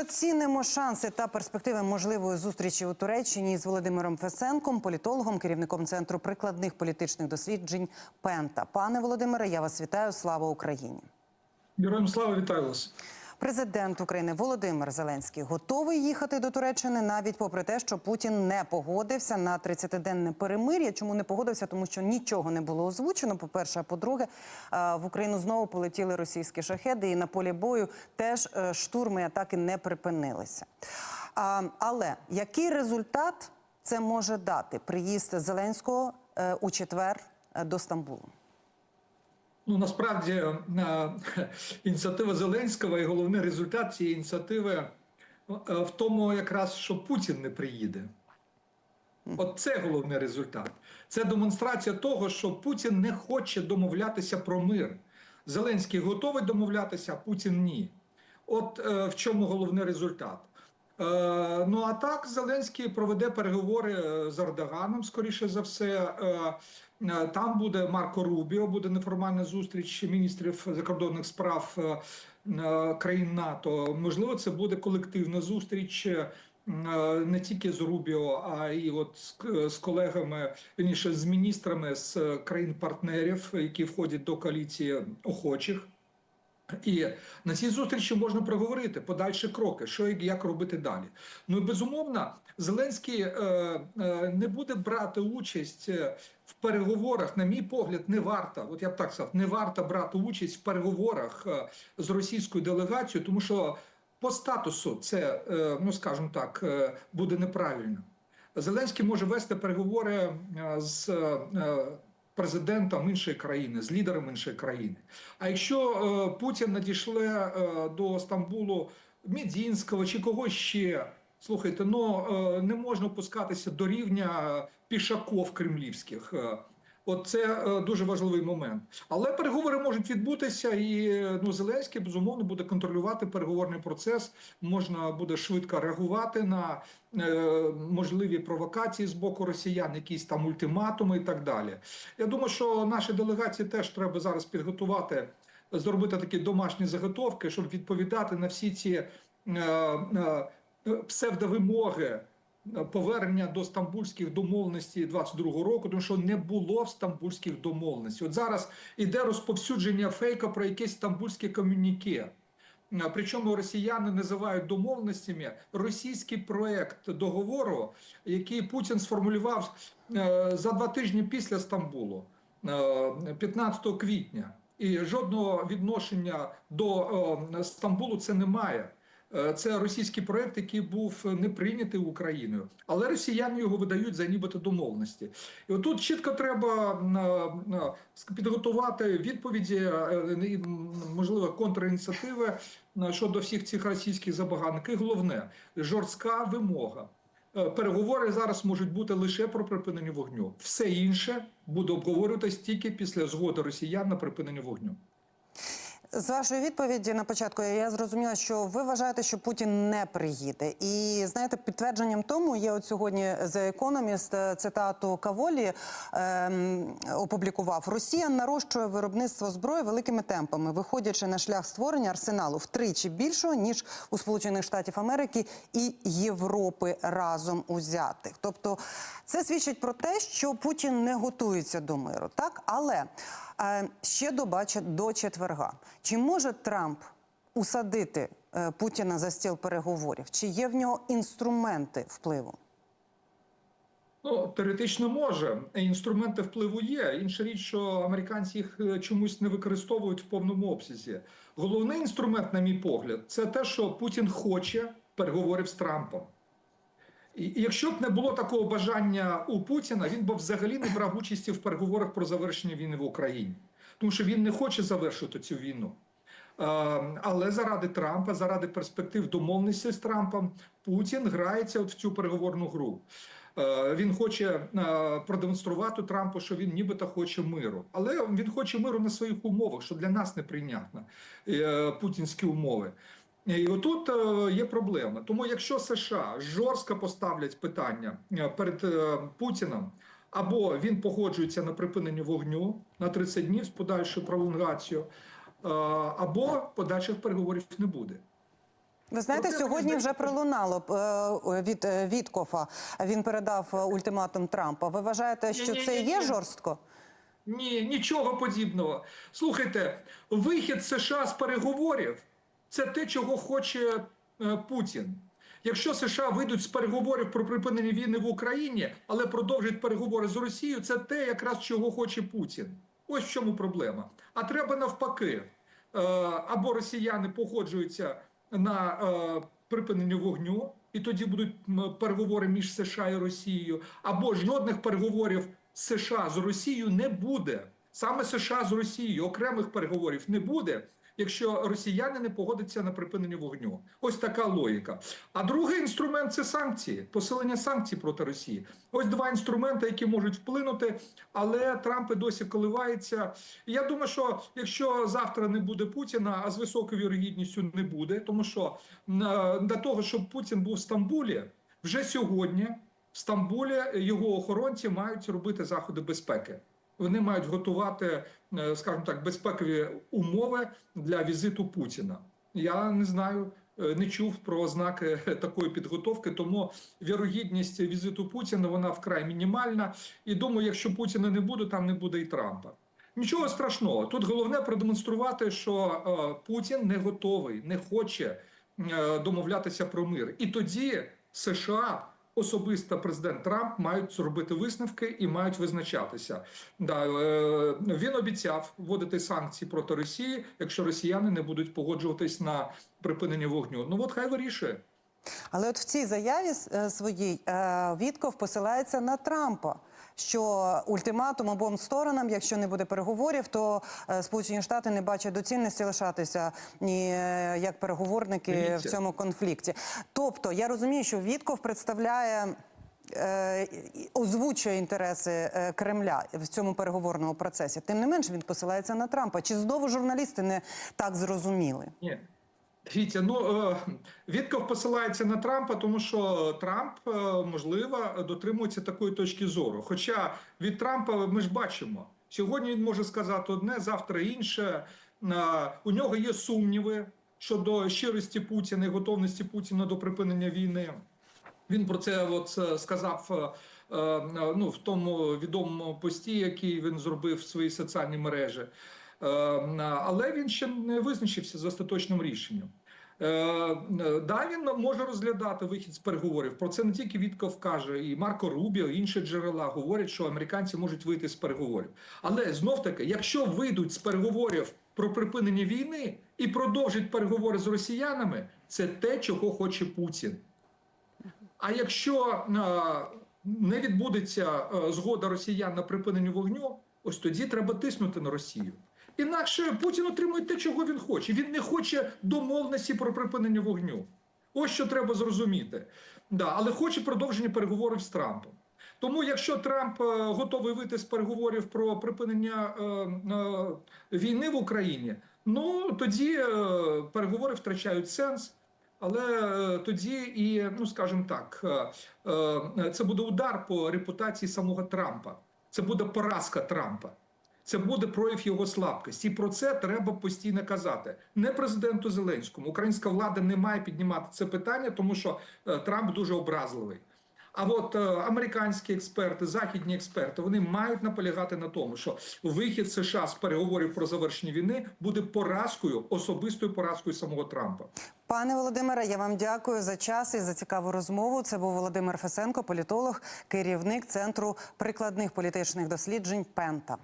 Оцінимо шанси та перспективи можливої зустрічі у Туреччині з Володимиром Фесенком, політологом, керівником центру прикладних політичних досліджень Пента? Пане Володимире, я вас вітаю. Слава Україні! Героям слава вітаю вас. Президент України Володимир Зеленський готовий їхати до Туреччини навіть попри те, що Путін не погодився на 30-денне перемир'я. Чому не погодився? Тому що нічого не було озвучено. По перше, а по-друге, е, в Україну знову полетіли російські шахеди, і на полі бою теж е, штурми атаки не припинилися. Але який результат це може дати приїзд Зеленського е, у четвер до Стамбулу? Ну насправді е, ініціатива Зеленського і головний результат цієї ініціативи е, в тому, якраз що Путін не приїде. От це головний результат. Це демонстрація того, що Путін не хоче домовлятися про мир. Зеленський готовий домовлятися, а Путін ні. От е, в чому головний результат. Е, ну а так Зеленський проведе переговори е, з Ердоганом, скоріше за все. Е, там буде Марко Рубіо, буде неформальна зустріч міністрів закордонних справ е, е, країн НАТО. Можливо, це буде колективна зустріч. е, е, Не тільки з Рубіо, а й от з, колегами, вірніше, з міністрами з е, країн-партнерів, які входять до коаліції охочих. І на цій зустрічі можна проговорити подальші кроки, що і як робити далі. Ну і безумовно, Зеленський е, е, не буде брати участь е, в переговорах. На мій погляд, не варто. От я б так сказав, не варто брати участь в переговорах е, з російською делегацією, тому що по статусу це, е, ну скажімо так, е, буде неправильно. Зеленський може вести переговори з е, президентом іншої країни, з лідером іншої країни. А якщо е, Путін надішле е, до Стамбулу Мідінського чи когось ще, слухайте, ну е, не можна опускатися до рівня пішаков кремлівських. Е, От це е, дуже важливий момент. Але переговори можуть відбутися, і ну Зеленський безумовно буде контролювати переговорний процес. Можна буде швидко реагувати на е, можливі провокації з боку росіян, якісь там ультиматуми і так далі. Я думаю, що наші делегації теж треба зараз підготувати, зробити такі домашні заготовки, щоб відповідати на всі ці е, е, псевдовимоги повернення до стамбульських домовленостей 22-го року, тому що не було стамбульських домовленостей. От зараз іде розповсюдження фейка про якесь стамбульське комюніке. Причому росіяни називають домовленостями російський проект договору, який Путін сформулював е, за два тижні після Стамбулу, е, 15 квітня. І жодного відношення до е, Стамбулу це немає. Е, Це російський проект, який був не прийнятий Україною, але росіяни його видають за нібито домовленості. І отут чітко треба е, е, підготувати відповіді, е, можливо, контрініціативи е, щодо всіх цих російських забаганок. І головне жорстка вимога. Е, Переговори зараз можуть бути лише про припинення вогню. Все інше буде обговорюватись тільки після згоди росіян на припинення вогню. З вашої відповіді на початку я зрозуміла, що ви вважаєте, що Путін не приїде. І знаєте, підтвердженням тому є от сьогодні The Economist е, цитату Каволі ем, опублікував: Росія нарощує виробництво зброї великими темпами, виходячи на шлях створення арсеналу втричі більшого ніж у Сполучених Штатів Америки і Європи разом узятих. Тобто, це свідчить про те, що Путін не готується до миру, так але. Ще доба до четверга. Чи може Трамп усадити е, Путіна за стіл переговорів? Чи є в нього інструменти впливу? Ну, теоретично може. Інструменти впливу є. Інша річ, що американці їх е, чомусь не використовують в повному обсязі. Головний інструмент, на мій погляд, це те, що Путін хоче переговорів з Трампом. Якщо б не було такого бажання у Путіна, він би взагалі не брав участі в переговорах про завершення війни в Україні, тому що він не хоче завершити цю війну. Е, Але заради Трампа, заради перспектив домовленості з Трампом, Путін грається от в цю переговорну гру. Е, Він хоче е, продемонструвати Трампу, що він нібито хоче миру, але він хоче миру на своїх умовах, що для нас неприйнятно путінські умови. І отут е, є проблема. Тому якщо США жорстко поставлять питання е, перед е, Путіним, або він погоджується на припинення вогню на 30 днів з подальшою пролонгацією, е, або подальших переговорів не буде. Ви знаєте, сьогодні вже пролунало е, від е, Віткофа. Він передав е, ультиматум Трампа. Ви вважаєте, що це є жорстко? Ні, нічого подібного. Слухайте, вихід США з переговорів це те, чого хоче е, Путін. Якщо США вийдуть з переговорів про припинення війни в Україні, але продовжать переговори з Росією, це те, якраз чого хоче Путін. Ось в чому проблема. А треба навпаки. Е, Або росіяни погоджуються на е, припинення вогню, і тоді будуть переговори між США і Росією, або жодних переговорів США з Росією не буде. Саме США з Росією окремих переговорів не буде, якщо росіяни не погодяться на припинення вогню. Ось така логіка. А другий інструмент це санкції, посилення санкцій проти Росії. Ось два інструменти, які можуть вплинути, але Трамп і досі коливається. Я думаю, що якщо завтра не буде Путіна, а з високою вірогідністю не буде, тому що е, для того, щоб Путін був в Стамбулі, вже сьогодні в Стамбулі його охоронці мають робити заходи безпеки. Вони мають готувати, е, скажімо так, безпекові умови для візиту Путіна. Я не знаю, е, не чув про ознаки такої підготовки, тому вірогідність візиту Путіна вона вкрай мінімальна. І думаю, якщо Путіна не буде, там не буде і Трампа. Нічого страшного. Тут головне продемонструвати, що е, Путін не готовий, не хоче домовлятися про мир. І тоді США. Особисто президент Трамп мають зробити висновки і мають визначатися. Да, е, він обіцяв вводити санкції проти Росії, якщо росіяни не будуть погоджуватись на припинення вогню. Ну от хай вирішує. Але от в цій заяві е, своїй е, Вітков посилається на Трампа. Що ультиматум обом сторонам, якщо не буде переговорів, то е, Сполучені Штати не бачать доцільності лишатися ні е, як переговорники Дивіться. в цьому конфлікті. Тобто я розумію, що Вітков представляє. е, Озвучує інтереси Кремля в цьому переговорному процесі. Тим не менш, він посилається на Трампа. Чи знову журналісти не так зрозуміли? Ні. Дивіться, ну е, Вітков посилається на Трампа, тому що Трамп, е, можливо, дотримується такої точки зору. Хоча від Трампа ми ж бачимо, сьогодні він може сказати одне, завтра інше. Е, У нього є сумніви щодо щирості Путіна і готовності Путіна до припинення війни. Він про це от сказав ну, в тому відомому пості, який він зробив в своїй соціальній мережі. Е, Але він ще не визначився з остаточним рішенням. Е, е, Да, він може розглядати вихід з переговорів. Про це не тільки Вітков каже, і Марко Рубіо, і інші джерела говорять, що американці можуть вийти з переговорів. Але знов таки, якщо вийдуть з переговорів про припинення війни і продовжать переговори з росіянами, це те, чого хоче Путін. А якщо е, не відбудеться е, згода росіян на припинення вогню, ось тоді треба тиснути на Росію. Інакше Путін отримує те, чого він хоче. Він не хоче домовленості про припинення вогню. Ось що треба зрозуміти. Да, але хоче продовження переговорів з Трампом. Тому, якщо Трамп е, готовий вийти з переговорів про припинення е, е, війни в Україні, ну тоді е, переговори втрачають сенс. Але е, тоді і, ну скажімо так, е, це буде удар по репутації самого Трампа. Це буде поразка Трампа. Це буде прояв його слабкості. І про це треба постійно казати. Не президенту Зеленському. Українська влада не має піднімати це питання, тому що е, Трамп дуже образливий. А от е, американські експерти, західні експерти, вони мають наполягати на тому, що вихід США з переговорів про завершення війни буде поразкою, особистою поразкою самого Трампа. Пане Володимире, я вам дякую за час і за цікаву розмову. Це був Володимир Фесенко, політолог, керівник центру прикладних політичних досліджень Пента.